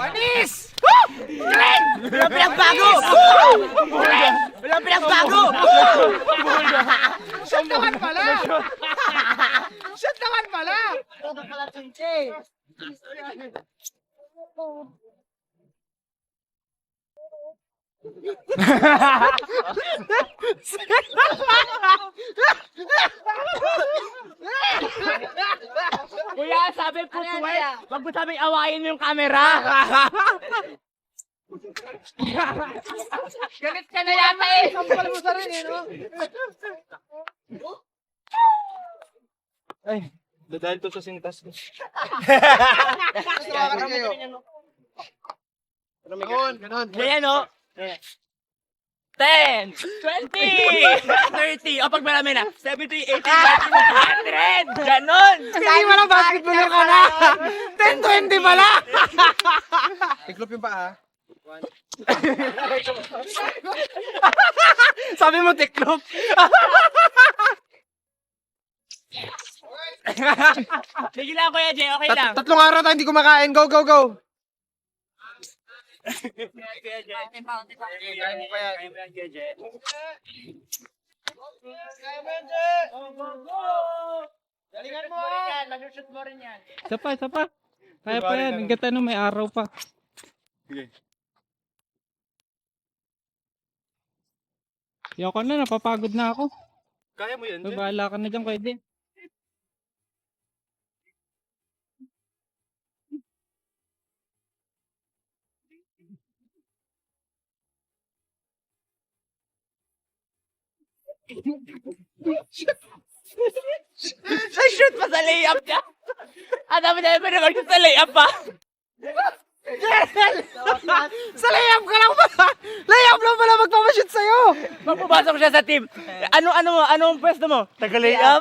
Manis. Keren. Belum pilih bagus. Keren. Belum bilang bagus. Sentuhan pala. Sentuhan pala. Sentuhan pala cincin. Ha ha ha! Kuya, sabi po tuwet, wag mo sabi awayin mo yung camera. Galit ka na yata eh. Sampal mo sarili, no? Dadahil to sa sintas ko. Tawakan kayo. Ganon, ganon. Ganyan no? 10, 20, 30, o pag marami na, 70, 80, 90, 100! Ganon! Hindi mo na basketballer ka na! 10-20 pala! Tiklop yung paa. Sabi mo, tiklop. Sige lang Kuya Jay, okay lang. Tat- tatlong araw tayo hindi kumakain. Go, go, go! Kuya Jay. Kaya mo yan. Kuya Jay. Mo! Mag-shoot mo rin yan. Isa pa, isa pa. Kaya pa yan. Hanggat ano, may araw pa. Sige. Ayoko na, napapagod na ako. Kaya mo yan, Jen. Bahala ka na dyan, shoot pa sa layup niya. Ang dami na naman mag sa layup pa. Sa layup ka lang pala! Layup lang pala magpapashoot sa'yo! Pag pumasok siya sa team, ano ano mo, anong pwesto mo? Taga layup.